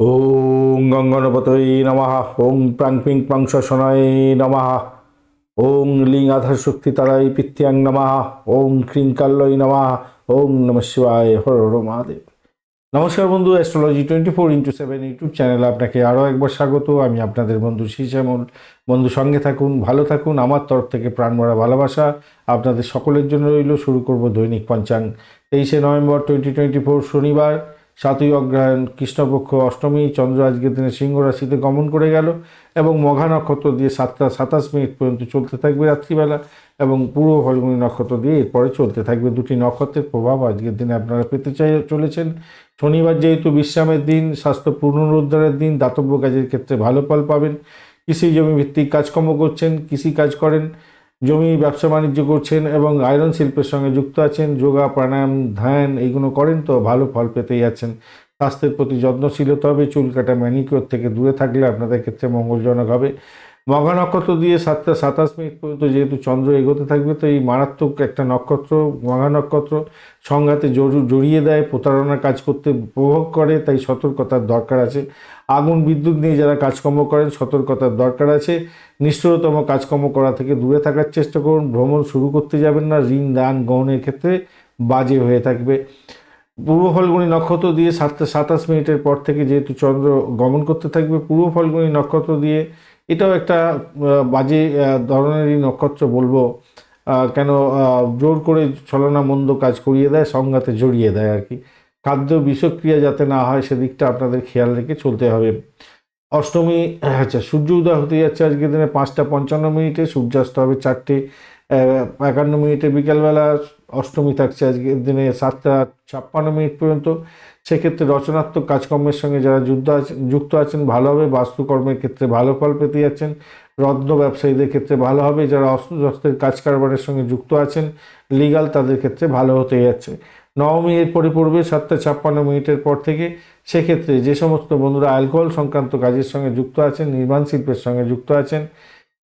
ওং গঙ্গনপতয়ে নমঃ। ওং প্রাং পিং পাং শনায় নমঃ। ওং লিং আধার শক্তি তারাই পিত্যাং নমঃ। ওং ক্রিং কাল্লয় নমঃ। ওং নম শিবায়। হর হর মহাদেব। নমস্কার বন্ধু astrology twenty four into seven YouTube চ্যানেলে আপনাকে আরও একবার স্বাগত। আমি আপনাদের বন্ধু শ্যামল। বন্ধু, সঙ্গে থাকুন, ভালো থাকুন। আমার তরফ থেকে প্রাণমরা ভালোবাসা আপনাদের সকলের জন্য রইল। শুরু করব দৈনিক পঞ্চাঙ্গ তেইশে নভেম্বর টোয়েন্টি টোয়েন্টি ফোর শনিবার। সাতই অগ্রহায়ণ কৃষ্ণপক্ষ অষ্টমী, চন্দ্র আজকের দিনে সিংহ রাশিতে গমন করে গেল এবং মঘা নক্ষত্র দিয়ে সাতটা সাতাশ মিনিট পর্যন্ত চলতে থাকবে রাত্রিবেলা এবং পূর্ব ফলগুনি নক্ষত্র দিয়ে এরপরে চলতে থাকবে দুটি নক্ষত্রের প্রভাব। আজকের দিনে আপনারা পেতে চাই চলেছেন। শনিবার যেহেতু বিশ্রামের দিন, স্বাস্থ্য পুনরুদ্ধারের দিন, দাতব্য কাজের ক্ষেত্রে ভালো ফল পাবেন। কৃষি জমি ভিত্তিক কাজকর্ম করছেন, কৃষি কাজ করেন জমি ব্যবসা বাণিজ্য করছেন এবং আয়রন শিল্পের সঙ্গে যুক্ত আছেন, যোগা, প্রাণায়াম, ধ্যান, এইগুলো করেন তো ভালো ফল পেতেই আছেন। স্বাস্থ্যের প্রতি যত্নশীল হতে হবে, চুল কাটা ম্যানিকিওর থেকে দূরে থাকলে আপনাদের ক্ষেত্রে মঙ্গলজনক হবে। মঘা নক্ষত্র দিয়ে সাতটা সাতাশ মিনিট পর্যন্ত যেহেতু চন্দ্র এগোতে থাকবে, তো এই মারাত্মক একটা নক্ষত্র, মঘা নক্ষত্র সংঘাতে জড়ু- জড়িয়ে দেয়, প্রতারণার কাজ করতে উপভোগ করে, তাই সতর্কতার দরকার আছে। আগুন, বিদ্যুৎ নিয়ে যারা কাজকর্ম করেন, সতর্কতার দরকার আছে। নিষ্ঠুরতম কাজকর্ম করা থেকে দূরে থাকার চেষ্টা করুন। ভ্রমণ শুরু করতে যাবেন না। ঋণ, দান গ্রহণের ক্ষেত্রে বাজে হয়ে থাকবে। পূর্ব ফলগুনি নক্ষত্র দিয়ে সাতটা সাতাশ মিনিটের পর থেকে যেহেতু চন্দ্র গমন করতে থাকবে, পূর্ব ফলগুনি নক্ষত্র দিয়ে এটাও একটা বাজে ধরনেরই নক্ষত্র বলব। কেন জোর করে ছলনা মন্দ কাজ করিয়ে দেয়, সংঘাতে জড়িয়ে দেয় আর কি। খাদ্য বিষক্রিয়া যাতে না হয়, সেদিকটা আপনাদের খেয়াল রেখে চলতে হবে। অষ্টমী আচ্ছা সূর্য উদয় হতে যাচ্ছে আজকের দিনে পাঁচটা পঞ্চান্ন মিনিটে, সূর্যাস্ত হবে চারটে একান্ন মিনিটে বিকালবেলা অষ্টমী থাকছে আজকের দিনে সাতটা ছাপ্পান্ন মিনিট পর্যন্ত। সেক্ষেত্রে রচনাত্মক কাজকর্মের সঙ্গে যারা যুদ্ধ আছেন যুক্ত আছেন, ভালো হবে, বাস্তুকর্মের ক্ষেত্রে ভালো ফল পেতে যাচ্ছেন, রত্ন ব্যবসায়ীদের ক্ষেত্রে ভালো হবে, যারা অস্ত্রশস্ত্রের কাজ কারবারের সঙ্গে যুক্ত আছেন লিগাল তাদের ক্ষেত্রে ভালো হতে যাচ্ছে। নবমী এরপরে পড়বে সাতটা ছাপ্পান্ন মিনিটের পর থেকে সেক্ষেত্রে যে সমস্ত বন্ধুরা অ্যালকোহল সংক্রান্ত কাজের সঙ্গে যুক্ত আছেন, নির্মাণ শিল্পের সঙ্গে যুক্ত আছেন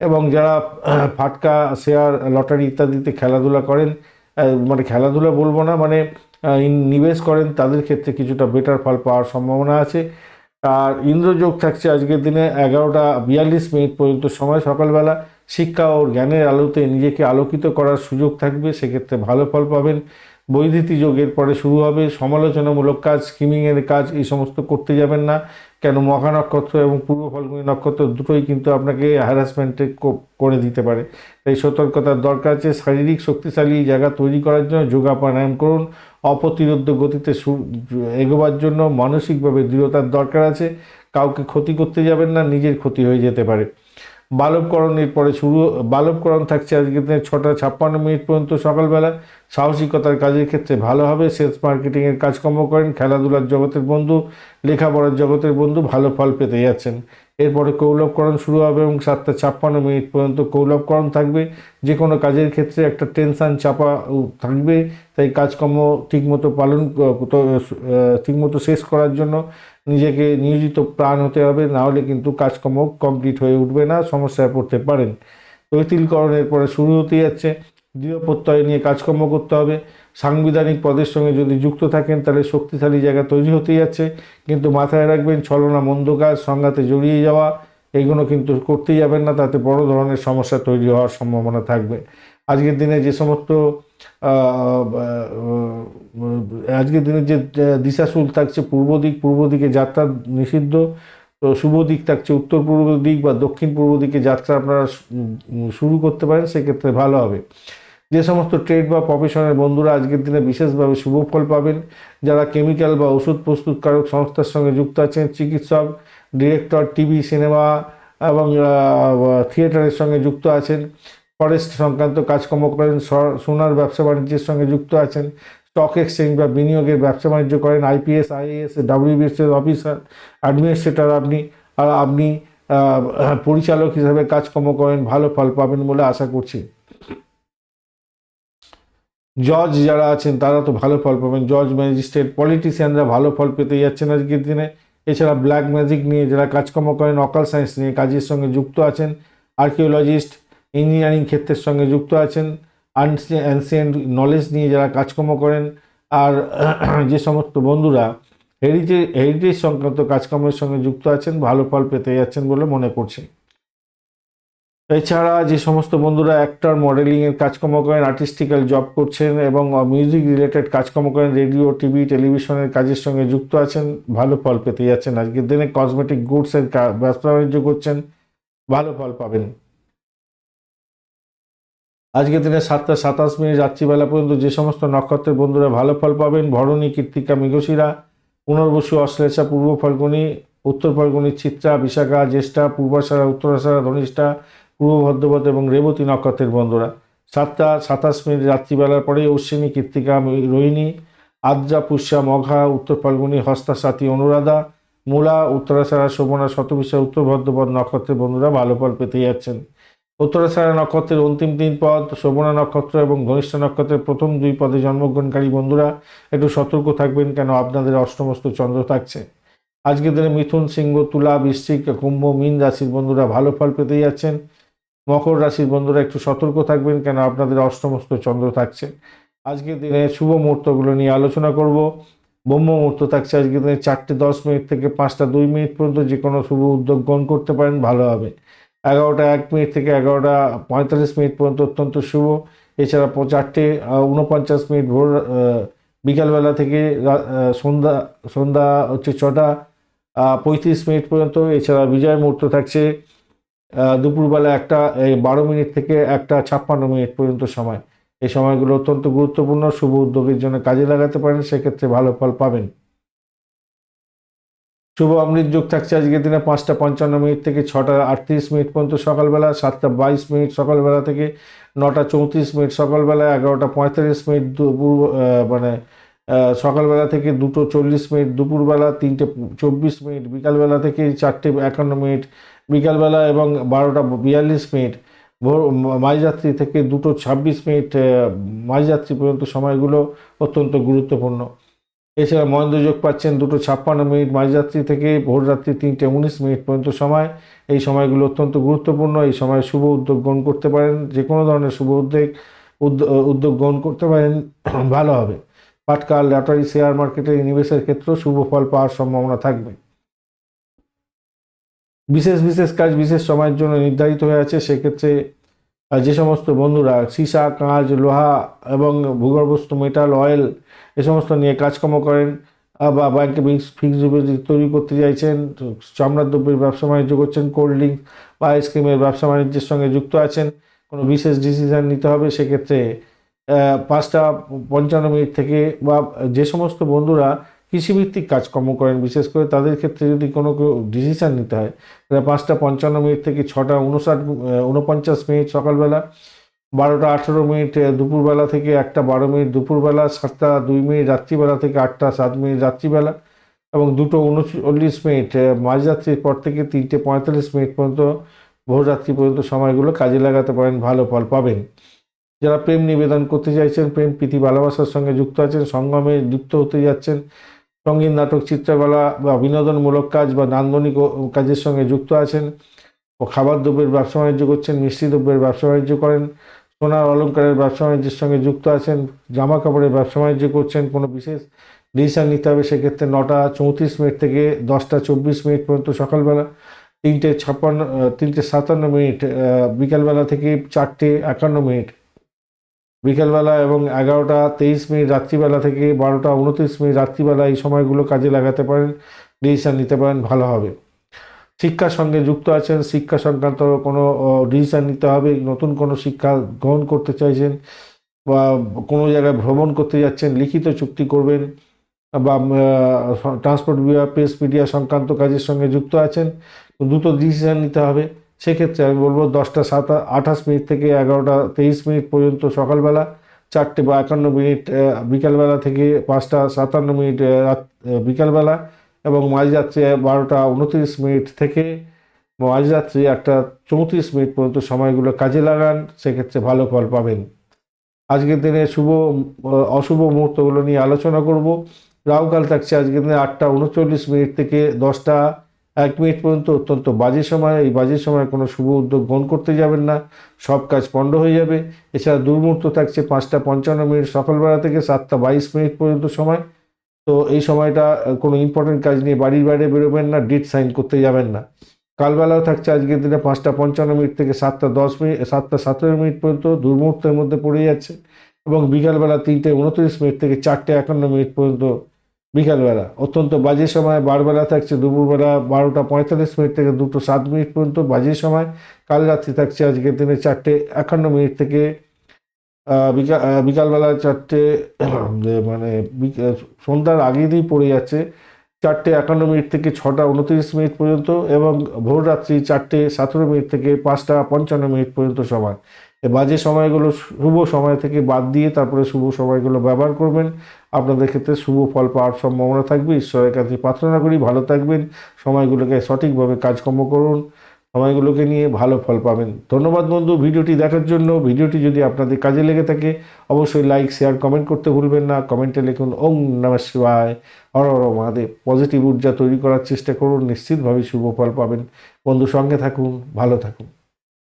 এবং যারা ফাটকা, শেয়ার, লটারি ইত্যাদিতে খেলাধুলা করেন মানে খেলাধুলা বলব না মানে নিবেশ করেন, তাদের ক্ষেত্রে কিছুটা বেটার ফল পাওয়ার সম্ভাবনা আছে। আর ইন্দ্রযোগ থাকছে আজকের দিনে এগারোটা বিয়াল্লিশ মিনিট পর্যন্ত সময় সকালবেলা। শিক্ষা ও জ্ঞানের আলোতে নিজেকে আলোকিত করার সুযোগ থাকবে, সেক্ষেত্রে ভালো ফল পাবেন। বৈদ্যুতি যোগের পরে শুরু হবে। সমালোচনামূলক কাজ, স্কিমিংয়ের কাজ, এই সমস্ত করতে যাবেন না। কেন? মহা নক্ষত্র এবং পূর্ব ফলগুনি নক্ষত্র দুটোই কিন্তু আপনাকে হ্যারাসমেন্টে করে দিতে পারে। তাই সতর্কতার দরকার আছে। শারীরিক শক্তিশালী জায়গা তৈরি করার জন্য যোগা প্রাণায়াম করুন। অপ্রতিরোধ্য গতিতে এগোবার জন্য মানসিকভাবে দৃঢ়তার দরকার আছে। কাউকে ক্ষতি করতে যাবেন না, নিজের ক্ষতি হয়ে যেতে পারে। বালবকরণের পরে শুরু বালবকরণ থাকছে আজকে দিনে ছটা ছাপ্পান্ন মিনিট পর্যন্ত সকালবেলা। সাহসিকতার কাজের ক্ষেত্রে ভালো হবে। সেলস মার্কেটিংয়ের কাজকর্ম করেন। খেলাধুলার জগতের বন্ধু, লেখাপড়ার জগতের বন্ধু ভালো ফল পেতে যাচ্ছেন। এরপরে কৌলভকরণ শুরু হবে এবং সাতটা ছাপ্পান্ন মিনিট পর্যন্ত কৌলভকরণ থাকবে। যে কোনো কাজের ক্ষেত্রে একটা টেনশন চাপা থাকবে। তাই কাজকর্ম ঠিকমতো পালন ঠিকমতো শেষ করার জন্য নিজেকে নিয়োজিত প্রাণ হতে হবে। না হলে কিন্তু কাজকর্ম কমপ্লিট হয়ে উঠবে না, সমস্যায় পড়তে পারেন। তৈতিলকরণের পরে শুরু হতে যাচ্ছে। দৃঢ় প্রত্যয় নিয়ে কাজকর্ম করতে হবে। সাংবিধানিক পদের সঙ্গে যদি যুক্ত থাকেন, তাহলে শক্তিশালী জায়গা তৈরি হতে যাচ্ছে কিন্তু মাথায় রাখবেন, ছলনা মন্দ কাজ, সংঘাতে জড়িয়ে যাওয়া এইগুলো কিন্তু করতেই যাবেন না। তাতে বড় ধরনের সমস্যা তৈরি হওয়ার সম্ভাবনা থাকবে। আজকের দিনে যে সমস্ত আজকের দিনে যে দিশাশুল থাকছে পূর্ব দিক, পূর্ব দিকে যাত্রা নিষিদ্ধ। তো শুভ দিক থাকছে উত্তর পূর্ব দিক বা দক্ষিণ পূর্ব দিকে যাত্রা আপনারা শুরু করতে পারেন, সেক্ষেত্রে ভালো হবে। যে সমস্ত ট্রেড বা প্রফেশনের বন্ধুরা আজকের দিনে বিশেষভাবে শুভ ফল পাবেন, যারা কেমিক্যাল বা ওষুধ প্রস্তুতকারক সংস্থার সঙ্গে যুক্ত আছেন, চিকিৎসক ডিরেক্টর টিভি সিনেমা এবং থিয়েটারের সঙ্গে যুক্ত আছেন ফরেস্ট সংক্রান্ত কাজকর্ম করেন সোনার ব্যবসা বাণিজ্যের সঙ্গে যুক্ত আছেন স্টক এক্সচেঞ্জ বা বিনিয়োগের ব্যবসা বাণিজ্য করেন আইপিএস আইএএস ডাব্লিউবিএস এর অফিসার অ্যাডমিনিস্ট্রেটর আপনি, আর আপনি পরিচালক হিসাবে কাজকর্ম করেন, ভালো ফল পাবেন বলে আশা করছি। জজ যারা আছেন, তারা তো ভালো ফল পাবেন। জজ ম্যাজিস্ট্রেট পলিটিশিয়ানরা ভালো ফল পেতে যাচ্ছেন আজকের দিনে। এছাড়া ব্ল্যাক ম্যাজিক নিয়ে যারা কাজকর্ম করেন অকাল সায়েন্স নিয়ে কাজের সঙ্গে যুক্ত আছেন। আর্কিওলজিস্ট ইঞ্জিনিয়ারিং ক্ষেত্রের সঙ্গে যুক্ত আছেন। অ্যানসিয়েন্ট নলেজ নিয়ে যারা কাজকর্ম করেন, আর যে সমস্ত বন্ধুরা হেরিটেজ হেরিটেজ সংক্রান্ত কাজকর্মের সঙ্গে যুক্ত আছেন, ভালো ফল পেতে যাচ্ছেন বলে মনে করছি। এছাড়া যে সমস্ত বন্ধুরা অ্যাক্টর মডেলিংয়ের কাজকর্ম করেন আর্টিস্টিক্যাল জব করছেন এবং মিউজিক রিলেটেড কাজকর্ম করেন রেডিও টিভি টেলিভিশনের কাজের সঙ্গে যুক্ত আছেন, ভালো ফল পেতে যাচ্ছেন। আজকের দিনে কসমেটিক গুডসের ব্যবসা বাণিজ্য করছেন, ভালো ফল পাবেন। আজকের দিনে সাতটা সাতাশ মিনিট রাত্রিবেলা পর্যন্ত যে সমস্ত নক্ষত্রের বন্ধুরা ভালো ফল পাবেন, ভরণী কৃত্তিকা মৃগশিরা, পুনর্বসু, অশ্লেষা, পূর্ব ফাল্গুনী, উত্তর ফাল্গুনী, চিত্রা, বিশাখা, জ্যেষ্ঠা পূর্বাষাঢ়া উত্তরাশারা, ধনিষ্ঠা পূর্ব ভদ্রপথ এবং রেবতী নক্ষত্রের বন্ধুরা। সাতটা সাতাশ মিনিট রাত্রিবেলার পরে অশ্বিনী, কৃত্তিকা, রোহিণী, আদ্রা, পুষ্যা, মঘা, উত্তর ফাল্গুনী, হস্তা সাথী অনুরাধা, মূলা উত্তরাষাঢ়া শোভনা, শতবিশা, উত্তর ভদ্রপদ নক্ষত্রের বন্ধুরা ভালো ফল পেতে যাচ্ছেন। উত্তরাষাঢ়া নক্ষত্রের অন্তিম তিন পদ, শোভনা নক্ষত্র এবং ঘনিষ্ঠ নক্ষত্রের প্রথম দুই পদে জন্মগ্রহণকারী বন্ধুরা, একটু সতর্ক থাকবেন কেন আপনাদের অষ্টমস্ত চন্দ্র থাকছে। আজকের দিনে মিথুন, সিংহ, তুলা, বৃশ্চিক, কুম্ভ, মীন রাশির বন্ধুরা ভালো ফল পেতে যাচ্ছেন। মকর রাশির বন্ধুরা একটু সতর্ক থাকবেন কেন আপনাদের অষ্টমস্ত চন্দ্র থাকছে। আজকের দিনে শুভ মুহূর্তগুলো নিয়ে আলোচনা করব। ব্রহ্ম মুহূর্ত থাকছে আজকের দিনে চারটে দশ মিনিট থেকে পাঁচটা দুই মিনিট পর্যন্ত যে কোনো শুভ উদ্যোগ গ্রহণ করতে পারেন ভালো হবে। এগারোটা এক মিনিট থেকে এগারোটা পঁয়তাল্লিশ মিনিট পর্যন্ত অত্যন্ত শুভ। এছাড়া চারটে উনপঞ্চাশ মিনিট ভোর বিকালবেলা থেকে সন্ধ্যা সন্ধ্যা হচ্ছে ছটা পঁয়ত্রিশ মিনিট পর্যন্ত। এছাড়া বিজয় মুহূর্ত থাকছে। দুপুরবেলা একটা, এই বারো মিনিট থেকে একটা ছাপ্পান্ন মিনিট পর্যন্ত সময়। এই সময়গুলো অত্যন্ত গুরুত্বপূর্ণ, শুভ উদ্যোগের জন্য কাজে লাগাতে পারেন, সেক্ষেত্রে ভালো ফল পাবেন। শুভ অমৃত যোগ থাকছে আজকের দিনে পাঁচটা পঞ্চান্ন মিনিট থেকে ছটা আটত্রিশ মিনিট পর্যন্ত সকালবেলা, সাতটা বাইশ মিনিট সকালবেলা থেকে নটা চৌত্রিশ মিনিট সকালবেলা, এগারোটা পঁয়তাল্লিশ মিনিট দুপুর মানে সকালবেলা থেকে দুটো চল্লিশ মিনিট দুপুরবেলা, তিনটে চব্বিশ মিনিট বিকালবেলা থেকে চারটে একান্ন মিনিট বিকালবেলা এবং বারোটা বিয়াল্লিশ মিনিট, ভোর মাঝযাত্রী থেকে দুটো ছাব্বিশ মিনিট মাঝযাত্রী পর্যন্ত সময়গুলো অত্যন্ত গুরুত্বপূর্ণ। এছাড়া মহেন্দ্র যোগ পাচ্ছেন দুটো ছাপ্পান্ন মিনিট মাঝরাত্রি থেকে ভোররাত্রি তিনটে উনিশ মিনিট পর্যন্ত সময়। এই সময়গুলো অত্যন্ত গুরুত্বপূর্ণ। এই সময় শুভ উদ্যোগ গ্রহণ করতে পারেন, যে কোনো ধরনের শুভ উদ্যোগ উদ্যোগ গ্রহণ করতে পারেন, ভালো হবে। পাটকাল লটারি শেয়ার মার্কেটে নিবেশের ক্ষেত্রেও শুভ ফল পাওয়ার সম্ভাবনা থাকবে। বিশেষ বিশেষ কাজ, বিশেষ সময়ের জন্য নির্ধারিত হয়ে আছে। সেক্ষেত্রে যে সমস্ত বন্ধুরা, সীসা, কাঁচ, লোহা এবং ভূগর্ভস্থ মেটাল অয়েল এ সমস্ত নিয়ে কাজকর্ম করেন বা ব্যাংকে ফিক্স ডিপোজিট তৈরি করতে চাইছেন, চামড়ার দ্রব্যের ব্যবসা বাণিজ্য করছেন কোল্ড ড্রিঙ্কস বা আইসক্রিমের ব্যবসা বাণিজ্যের সঙ্গে যুক্ত আছেন, কোনো বিশেষ ডিসিশন নিতে হবে। সেক্ষেত্রে পাঁচটা পঞ্চান্ন মিনিট থেকে বা যে সমস্ত বন্ধুরা কৃষিভিত্তিক কাজকর্ম করেন, বিশেষ করে তাদের ক্ষেত্রে যদি কোনো ডিসিশন নিতে হয়, তাহলে পাঁচটা পঞ্চান্ন মিনিট থেকে ছটা উনষাট উনপঞ্চাশ মিনিট সকালবেলা, বারোটা আঠেরো মিনিট দুপুরবেলা থেকে একটা বারো মিনিট, দুপুরবেলা সাতটা দুই মিনিট, রাত্রিবেলা থেকে আটটা সাত মিনিট, রাত্রিবেলা এবং দুটো উনচল্লিশ মিনিট মাঝরাত্রির পর থেকে তিনটে পঁয়তাল্লিশ মিনিট পর্যন্ত, ভোররাত্রি পর্যন্ত সময়গুলো কাজে লাগাতে পারেন, ভালো ফল পাবেন। যারা প্রেম নিবেদন করতে চাইছেন, প্রেম, প্রীতি, ভালোবাসার সঙ্গে যুক্ত আছেন, সঙ্গমে লিপ্ত হতে যাচ্ছেন সংগীত, নাটক, চিত্রকলা বা বিনোদনমূলক কাজ বা নান্দনিক কাজের সঙ্গে যুক্ত আছেন ও খাবার দ্রব্যের ব্যবসা বাণিজ্য করছেন, মিষ্টি দ্রব্যের ব্যবসা বাণিজ্য করেন, সোনার অলংকারের ব্যবসা বাণিজ্যের সঙ্গে যুক্ত আছেন, জামা কাপড়ের ব্যবসা বাণিজ্য করছেন, কোনো বিশেষ ডিসিশন নিতে হবে সেক্ষেত্রে নটা চৌত্রিশ মিনিট থেকে দশটা চব্বিশ মিনিট পর্যন্ত সকালবেলা, তিনটে ছাপ্পান্ন তিনটে সাতান্ন মিনিট বিকালবেলা থেকে চারটে একান্ন মিনিট বিকেলবেলা এবং এগারোটা তেইশ মিনিট, রাত্রিবেলা থেকে বারোটা উনত্রিশ মিনিট, রাত্রিবেলা এই সময়গুলো কাজে লাগাতে পারেন ডিসিশন নিতে পারেন, ভালো হবে। শিক্ষার সঙ্গে যুক্ত আছেন, শিক্ষা সংক্রান্ত কোনো ডিসিশন নিতে হবে, নতুন কোনো শিক্ষা গ্রহণ করতে চাইছেন বা কোনো জায়গায় ভ্রমণ করতে যাচ্ছেন, লিখিত চুক্তি করবেন বা ট্রান্সপোর্ট বিভাগ প্রেস মিডিয়া সংক্রান্ত কাজের সঙ্গে যুক্ত আছেন, দ্রুত ডিসিশান নিতে হবে। সেক্ষেত্রে আমি বলব দশটা সাত আঠাশ মিনিট থেকে এগারোটা তেইশ মিনিট পর্যন্ত সকালবেলা, চারটে বা একান্ন মিনিট বিকালবেলা থেকে পাঁচটা সাতান্ন মিনিট রাত বিকালবেলা এবং মাঝরাত্রি বারোটা উনত্রিশ মিনিট থেকে মাঝরাত্রি একটা চৌত্রিশ মিনিট পর্যন্ত সময়গুলো কাজে লাগান, সেক্ষেত্রে ভালো ফল পাবেন। আজকের দিনে শুভ অশুভ মুহূর্তগুলো নিয়ে আলোচনা করব। রাহুকাল থাকছে আজকের দিনে আটটা উনচল্লিশ মিনিট থেকে দশটা এক মিনিট পর্যন্ত অত্যন্ত বাজে সময়, এই বাজে সময় কোনো শুভ উদ্যোগ গ্রহণ করতে যাবেন না। সব কাজ পণ্ড হয়ে যাবে। এছাড়া দুর্মুহূর্ত থাকছে পাঁচটা পঞ্চান্ন মিনিট সকালবেলা থেকে সাতটা বাইশ মিনিট পর্যন্ত সময়। তো এই সময়টা কোনো ইম্পর্টেন্ট কাজ নিয়ে বাড়ির বাইরে বেরোবেন না ডেট সাইন করতে যাবেন না। কালবেলাও থাকছে আজকের দিনে পাঁচটা পঞ্চান্ন মিনিট থেকে সাতটা দশ মিনিট, সাতটা সতেরো মিনিট পর্যন্ত দুর্মুহূর্তের মধ্যে পড়ে যাচ্ছে। এবং বিকালবেলা তিনটে উনত্রিশ মিনিট থেকে চারটে একান্ন মিনিট পর্যন্ত বিকালবেলা। অত্যন্ত বাজে সময়, বারবেলা থাকছে, দুপুরবেলা বারোটা পঁয়তাল্লিশ মিনিট থেকে দুটো সাত মিনিট পর্যন্ত বাজে সময়। কাল রাত্রি থাকছে আজকের দিনে চারটে একান্ন মিনিট থেকে বিকাল বিকালবেলা চারটে মানে সন্ধ্যার আগেই দিয়ে পড়ে যাচ্ছে। চারটে একান্ন মিনিট থেকে ছটা উনত্রিশ মিনিট পর্যন্ত এবং ভোর রাত্রি চারটে সতেরো মিনিট থেকে পাঁচটা পঞ্চান্ন মিনিট পর্যন্ত সময়। বাজে সময়গুলো শুভ সময় থেকে বাদ দিয়ে তারপরে শুভ সময়গুলো ব্যবহার করবেন। আপনাদের ক্ষেত্রে শুভ ফল পাওয়ার সম্ভাবনা থাকবে। ঈশ্বরের কাছে প্রার্থনা করি, ভালো থাকবেন, সময়গুলোকে সঠিকভাবে কাজকর্ম করুন, সময়গুলোকে নিয়ে ভালো ফল পাবেন। ধন্যবাদ বন্ধু, ভিডিওটি দেখার জন্য। ভিডিওটি যদি আপনাদের কাজে লেগে থাকে, অবশ্যই লাইক, শেয়ার, কমেন্ট করতে ভুলবেন না। কমেন্টে লিখুন ওম নমঃ শিবায়। হর হর মহাদেব। পজিটিভ ঊর্জা তৈরি করার চেষ্টা করুন, নিশ্চিতভাবে শুভ ফল পাবেন। বন্ধু সঙ্গে থাকুন, ভালো থাকুন।